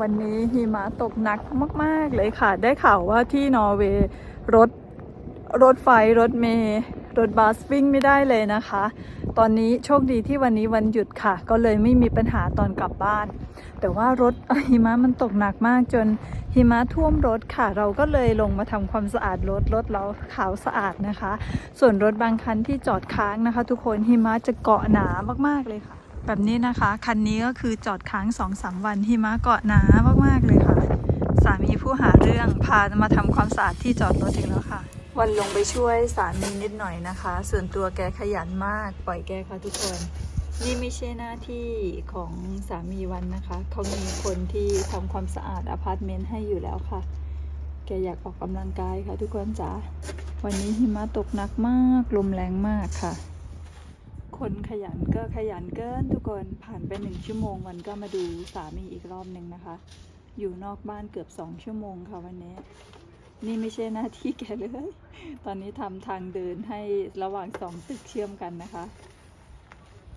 วันนี้หิมะตกหนักมาก ๆ เลยค่ะ ได้ข่าวว่าที่นอร์เวย์รถรถไฟรถเมล์รถบัสวิ่งไม่ได้เลยนะคะ ตอนนี้โชคดีที่วันนี้วันหยุดค่ะ ก็เลยไม่มีปัญหาตอนกลับบ้าน แต่ว่ารถหิมะมันตกหนักมากจนหิมะท่วมรถค่ะ เราก็เลยลงมาทำความสะอาดรถรถเราขาวสะอาดนะคะ ส่วนรถบางคันที่จอดค้างนะคะ ทุกคนหิมะจะเกาะหนามากๆเลยค่ะ แบบนี้นะคะ คันนี้ก็คือจอดค้างสองสามวันหิมะเกาะหนามากๆเลยค่ะ สามีผู้หาเรื่องพามาทำความสะอาดที่จอดรถอีกแล้วค่ะ วันลงไปช่วยสามีนิดหน่อยนะคะ ส่วนตัวแกขยันมาก ปล่อยแกค่ะทุกคน นี่ไม่ใช่หน้าที่ของสามีวันนะคะ เขามีคนที่ทำความสะอาดอพาร์ตเมนต์ให้อยู่แล้วค่ะ แกอยากออกกำลังกายค่ะทุกคนจ๋าวันนี้หิมะตกหนักมากลมแรงมากค่ะ คนขยันก็ขยันเกินทุกคนผ่านไปหนึ่งชั่วโมงวันก็มาดูสามีอีกรอบหนึ่งนะคะ อยู่นอกบ้านเกือบสองชั่วโมงค่ะวันนี้ นี่ไม่ใช่หน้าที่แกเลย ตอนนี้ทำทางเดินให้ระหว่างสองตึกเชื่อมกันนะคะ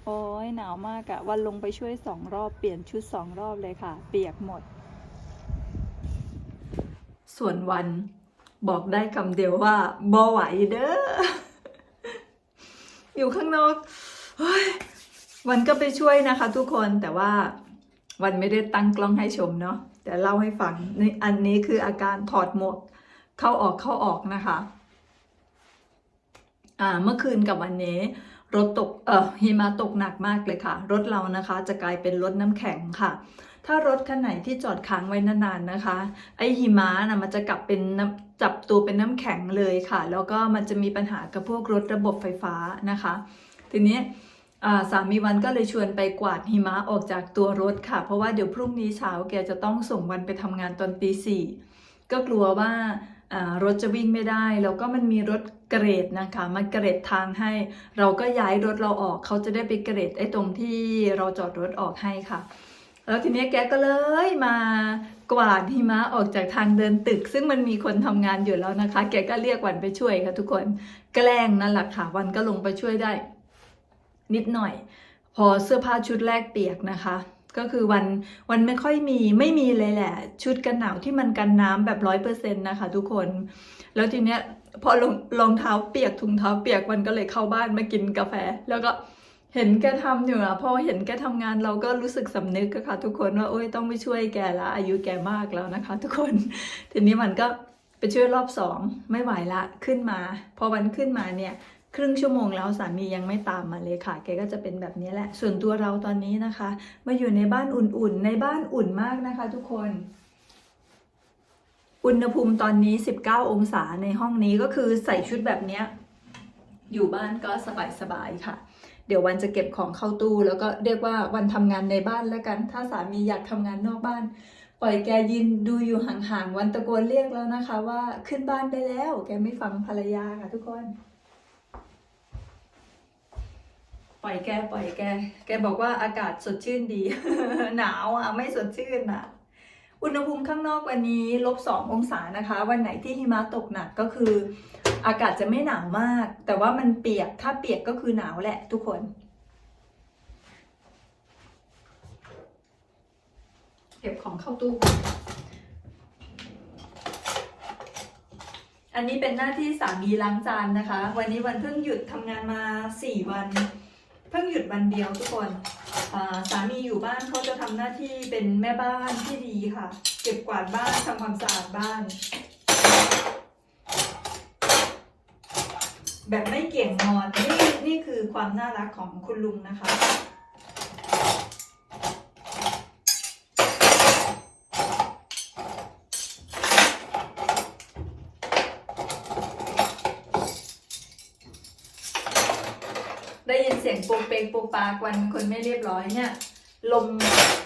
โอ้ยหนาวมากอะวันลงไปช่วยสองรอบเปลี่ยนชุดสองรอบเลยค่ะ เปียกหมด ส่วนวันบอกได้คำเดียวว่าบ่ไหวเด้อ อยู่ข้างนอกวันก็ไปช่วยนะคะ ทุกคนแต่ว่าวันไม่ได้ตั้งกล้องให้ชมเนาะแต่เล่าให้ฟังนี่อันนี้คืออาการถอดหมวกเข้าออกเข้าออกนะคะอ่าเมื่อคืนกับวันนี้รถตกเอ่อหิมะตกหนักมากเลยค่ะ รถเรานะคะ จะกลายเป็นรถน้ำแข็งค่ะ ถ้ารถคันไหนที่จอดค้างไว้นานๆนะคะ ไอหิมะนะมันจะกลับเป็นจับตัวเป็นน้ำแข็งเลยค่ะ แล้วก็มันจะมีปัญหากับพวกรถระบบไฟฟ้านะคะ ทีนี้สามีวันก็เลยชวนไปกวาดหิมะออกจากตัวรถค่ะ เพราะว่าเดี๋ยวพรุ่งนี้เช้าแกจะต้องส่งวันไปทำงานตอนตีสี่ก็กลัวว่าอ่ารถจะวิ่งไม่ได้ แล้วก็มันมีรถเกรดนะคะมาเกรดทางให้ เราก็ย้ายรถเราออกเขาจะได้ไปเกรดไอ้ตรงที่เราจอดรถออกให้ค่ะ แล้วทีนี้แกก็เลยมากวาดหิมะออกจากทางเดินตึก ซึ่งมันมีคนทำงานอยู่แล้วนะคะ แกก็เรียกวันไปช่วยค่ะทุกคนแกล้งนั่นแหละค่ะวันก็ลงไปช่วยได้ นิดหน่อย พอเสื้อผ้าชุดแรกเปียกนะคะ ก็คือวันวันไม่ค่อยมีไม่มีเลยแหละ ชุดกันหนาวที่มันกันน้ำแบบร้อยเปอร์เซ็นต์นะคะ ทุกคน แล้วทีเนี้ยพอรองรองเท้าเปียกถุงเท้าเปียกวันก็เลยเข้าบ้านมากินกาแฟ แล้วก็ เห็นแกทำอยู่อะพอเห็นแกทำงานเราก็รู้สึกสำนึกค่ะ ทุกคนว่าโอ้ยต้องไปช่วยแกละอายุแกมากแล้วนะคะ ทุกคน ทีนี้มันก็ไปช่วยรอบสองไม่ไหวละขึ้นมา พอวันขึ้นมาเนี่ยครึ่งชั่วโมงแล้วสามียังไม่ตามมาเลยค่ะ แกก็จะเป็นแบบนี้แหละ ส่วนตัวเราตอนนี้นะคะ มาอยู่ในบ้านอุ่นๆ ในบ้านอุ่นมากนะคะ ทุกคน อุณหภูมิตอนนี้ 19 องศาในห้องนี้ก็คือใส่ชุดแบบนี้อยู่บ้านก็สบายๆค่ะ เดี๋ยววันจะเก็บของเข้าตู้ แล้วก็เรียกว่าวันทำงานในบ้านแล้วกัน ถ้าสามีอยากทำงานนอกบ้าน ปล่อยแกยืนดูอยู่ห่างๆวันตะโกนเรียกแล้วนะคะ ว่าขึ้นบ้านได้แล้ว แกไม่ฟังภรรยาค่ะทุกคนปล่อยแกปล่อยแก แกบอกว่าอากาศสดชื่นดี หนาวอะไม่สดชื่นอะ อุณหภูมิข้างนอกวันนี้ลบสององศานะคะ วันไหนที่หิมะตกหนักก็คือ อากาศจะไม่หนาวมาก แต่ว่ามันเปียก ถ้าเปียกก็คือหนาวแหละทุกคน เก็บของเข้าตู้ อันนี้เป็นหน้าที่สามีล้างจานนะคะ วันนี้วันเพิ่งหยุดทำงานมาสี่วัน เพิ่งหยุดวันเดียวทุกคนสามีอยู่บ้านเขาจะทำหน้าที่เป็นแม่บ้านที่ดีค่ะ เก็บกวาดบ้านทำความสะอาดบ้าน แบบไม่เกี่ยงงอนนี่นี่คือความน่ารักของคุณลุงนะคะได้ยินเสียงโปกเปกโปกปากวันคนไม่เรียบร้อยเนี่ย ลม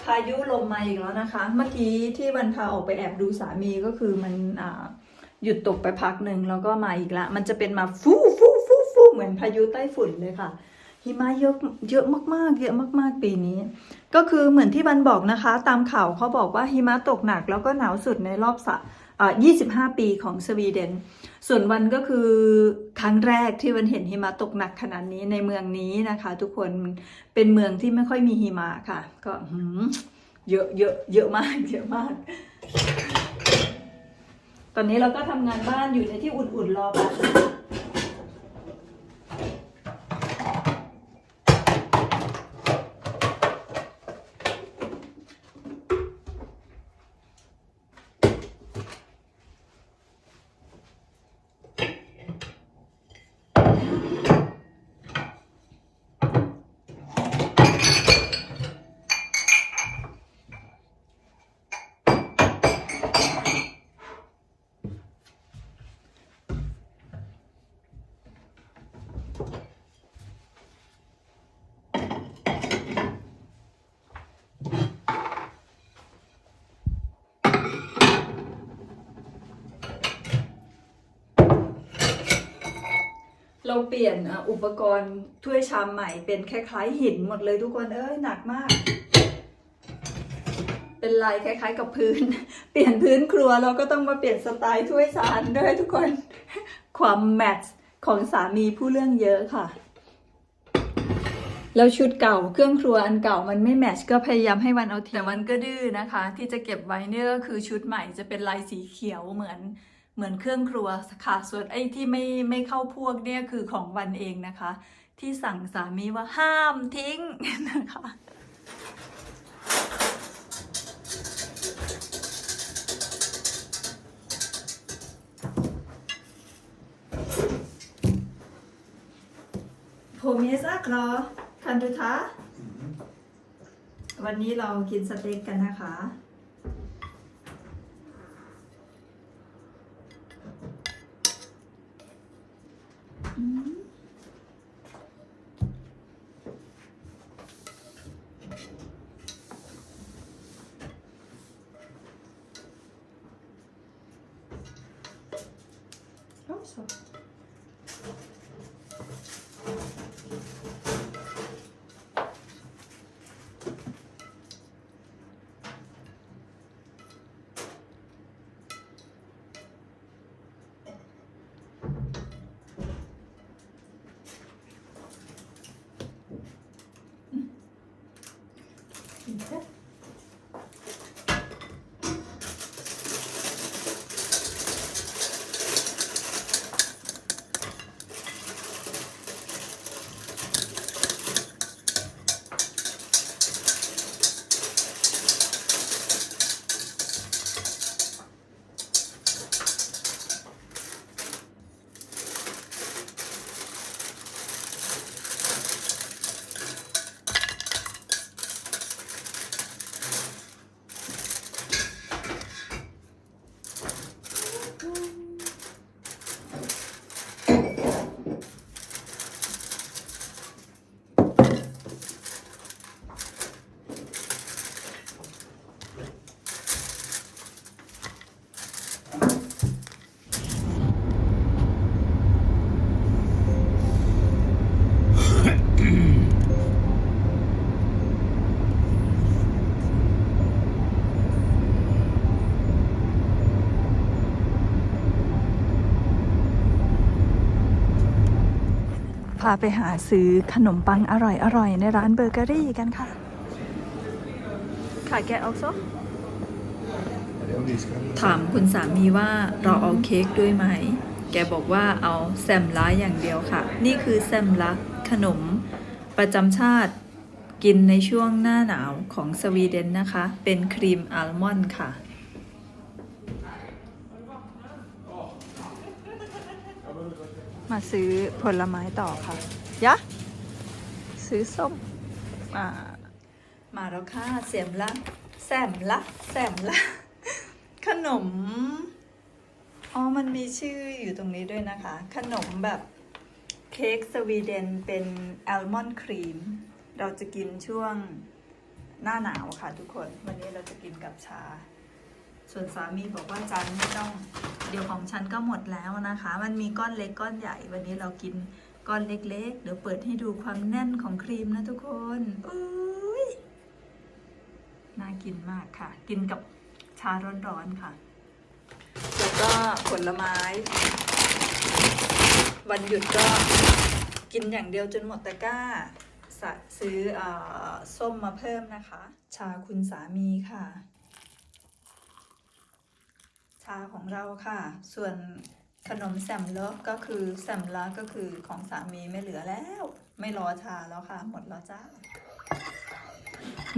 พายุลมมาอีกแล้วนะคะ เมื่อกี้ที่วันพาออกไปแอบดูสามีก็คือมันอ่าหยุดตกไปพักหนึ่งแล้วก็มาอีกละ มันจะเป็นมาฟู่ฟู่ฟู่ฟู่ เหมือนพายุใต้ฝุ่นเลยค่ะ หิมะเยอะเยอะมากๆ เยอะมากๆ ปีนี้ ก็คือเหมือนที่บันบอกนะคะ ตามข่าวเขาบอกว่าหิมะตกหนักแล้วก็หนาวสุดในรอบสะ25 ปีของสวีเดน ส่วนวันก็คือครั้งแรกที่วันเห็นหิมะตกหนักขนาดนี้ในเมืองนี้นะคะ ทุกคนเป็นเมืองที่ไม่ค่อยมีหิมะค่ะ ก็เยอะเยอะเยอะมากเยอะมาก ตอนนี้เราก็ทำงานบ้านอยู่ในที่อุ่นๆรอแป๊บ เราเปลี่ยนอุปกรณ์ถ้วยชามใหม่เป็นคล้ายๆหินหมดเลยทุกคนเอ้ยหนักมาก เป็นลายคล้าย ๆ กับพื้น เปลี่ยนพื้นครัวเราก็ต้องมาเปลี่ยนสไตล์ถ้วยชามด้วยทุกคน ความแมทช์ของสามีผู้เรื่องเยอะค่ะแล้วชุดเก่าเครื่องครัวอันเก่ามันไม่แมทช์ก็พยายามให้วันเอาทีแต่วันก็ดื้อนะคะ ที่จะเก็บไว้เนี่ยก็คือชุดใหม่จะเป็นลายสีเขียวเหมือน เหมือนเครื่องครัวค่ะ ส่วนไอ้ที่ไม่ไม่เข้าพวกเนี่ยคือของวันเองนะคะ ที่สั่งสามีว่าห้ามทิ้งนะคะผมเยซักเหรอคันดูท้าวันนี้เรากินสเต็กกันนะคะ Mm-hmm. Oh, tamam? าไปหาซื้อขนมปังอร่อยๆ ในร้านเบเกอรี่กันค่ะขายแกะออกซ Det var viskat. ถามคุณสามีว่าเราเอาเค้กด้วยไหม แกบอกว่าเอาแซมล้าอย่างเดียวค่ะ นี่คือแซมล้าขนมประจำชาติกินในช่วงหน้าหนาวของสวีเดนนะคะ เป็นครีมอัลมอนด์ค่ะ มาซื้อผลไม้ต่อค่ะ ยะ ซื้อส้ม มามาแล้วค่ะเสียมละแซมละแซมละ ขนม อ๋อ มันมีชื่ออยู่ตรงนี้ด้วยนะคะ ขนมแบบเค้กสวีเดนเป็นอัลมอนด์ครีม เราจะกินช่วงหน้าหนาวค่ะทุกคน วันนี้เราจะกินกับชา ส่วนสามีบอกว่าจันไม่ต้องเดี๋ยวของฉันก็หมดแล้วนะคะ มันมีก้อนเล็กก้อนใหญ่ วันนี้เรากินก้อนเล็ก ๆ เดี๋ยวเปิดให้ดูความแน่นของครีมนะทุกคนอุ้ยน่ากินมากค่ะ กินกับชาร้อนๆค่ะ แล้วก็ผลไม้ วันหยุดก็กินอย่างเดียวจนหมดตะกร้าซื้ออส้มมาเพิ่มนะคะ ชาคุณสามีค่ะาของเราค่ะ ส่วนขนมแซมเลฟก็คือแซมลาก็คือของสามีไม่เหลือแล้ว ไม่รอชาแล้วค่ะ หมดแล้วจ้า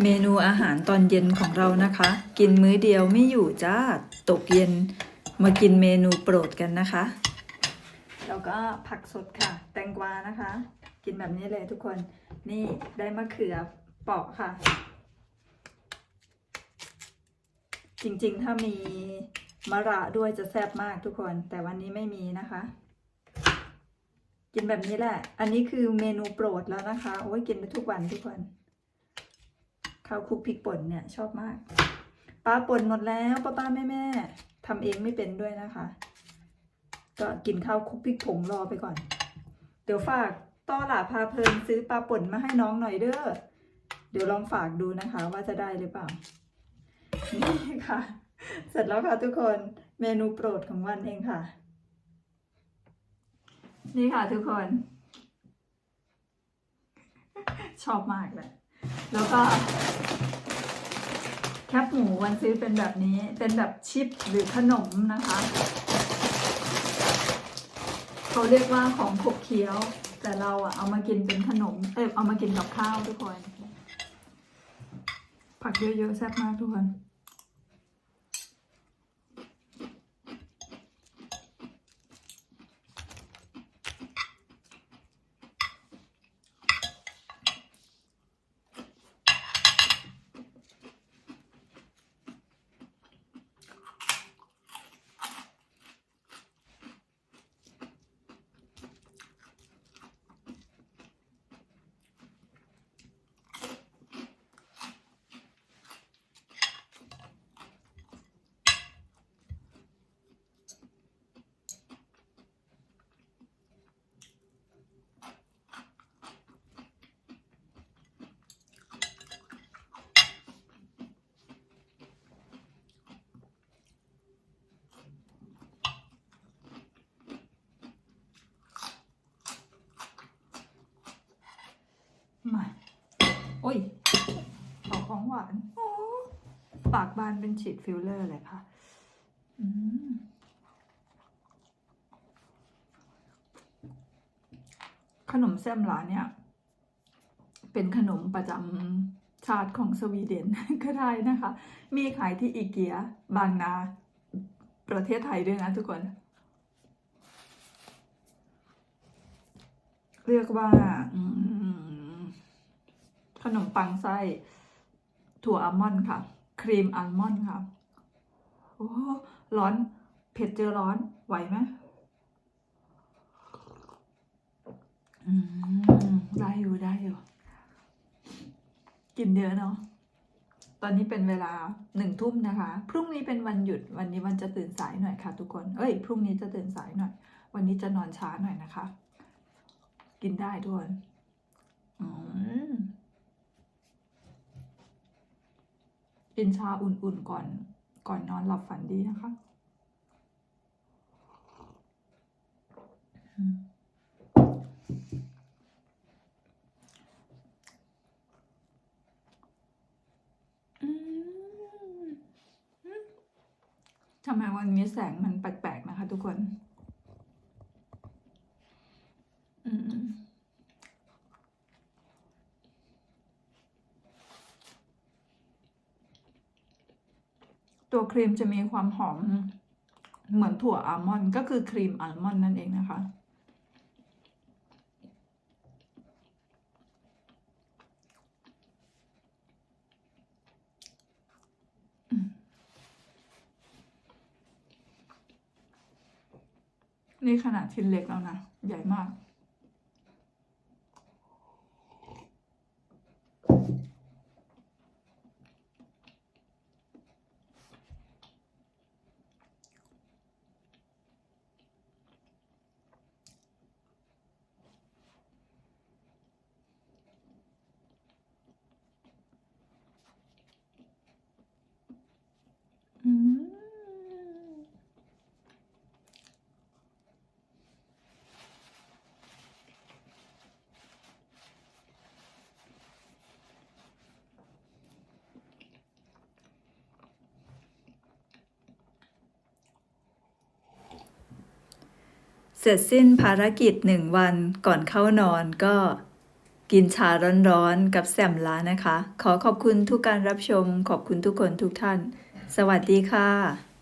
เมนูอาหารตอนเย็นของเรานะคะ กินมื้อเดียวไม่อยู่จ้า ตกเย็นมากินเมนูโปรดกันนะคะ แล้วก็ผักสดค่ะ แตงกวานะคะ กินแบบนี้เลยทุกคน นี่ได้มะเขือเปาะค่ะ จริงๆ ถ้ามี มะระด้วยจะแซ่บมากทุกคน แต่วันนี้ไม่มีนะคะ กินแบบนี้แหละ อันนี้คือเมนูโปรดแล้วนะคะ โอ้ยกินไปทุกวันทุกคนข้าวคลุกพริกป่นเนี่ยชอบมากปลาป่นหมดแล้วป้าป้าแม่แม่ทำเองไม่เป็นด้วยนะคะ ก็กินข้าวคลุกพริกผงรอไปก่อน เดี๋ยวฝากต้อหลาพาเพลินซื้อปลาป่นมาให้น้องหน่อยเด้อเดี๋ยวลองฝากดูนะคะว่าจะได้หรือเปล่านี่ค่ะ เสร็จแล้วค่ะทุกคนเมนูโปรดของวันเองค่ะ นี่ค่ะทุกคน ชอบมากเลย แล้วก็ แคบหมูวันซื้อเป็นแบบนี้เป็นแบบชิปหรือขนมนะคะเขาเรียกว่าของขบเคี้ยว แต่เราอะเอามากินเป็นขนมเออเอามากินกับข้าวทุกคน ผักเยอะๆแซ่บมากทุกคน มา โอ้ยขอของหวานปากบานเป็นฉีดฟิลเลอร์เลยค่ะ อืมขนมแซมหลาเนี่ย เป็นขนมประจำชาติของสวีเดนก็ได้นะคะ มีขายที่อีเกีย บางนา ประเทศไทยด้วยนะทุกคน เรียกว่า อืม ขนมปังไส้ถั่วอัลมอนด์ค่ะ ครีมอัลมอนด์ค่ะ โอ้ร้อนเผ็ดเจอร้อนไหวไหมได้อยู่ได้อยู่ กินเยอะเนาะตอนนี้เป็นเวลาหนึ่งทุ่มนะคะ พรุ่งนี้เป็นวันหยุดวันนี้วันจะตื่นสายหน่อยค่ะ ทุกคน เอ้ย พรุ่งนี้จะตื่นสายหน่อย วันนี้จะนอนช้าหน่อยนะคะ กินได้ทุกคนอืม กินชาอุ่นๆก่อน ก่อนนอนหลับฝันดีนะคะทำไมวันนี้แสงมันแปลกๆนะคะทุกคน อืม ตัวครีมจะมีความหอม เหมือนถั่วอัลมอนด์ก็คือครีมอัลมอนด์นั่นเองนะคะ นี่ขนาดชิ้นเล็กแล้วนะ ใหญ่มาก เสร็จสิ้นภารกิจหนึ่งวันก่อนเข้านอนก็กินชาร้อนๆกับแซมล้านะคะ ขอขอบคุณทุกการรับชม ขอบคุณทุกคนทุกท่าน สวัสดีค่ะ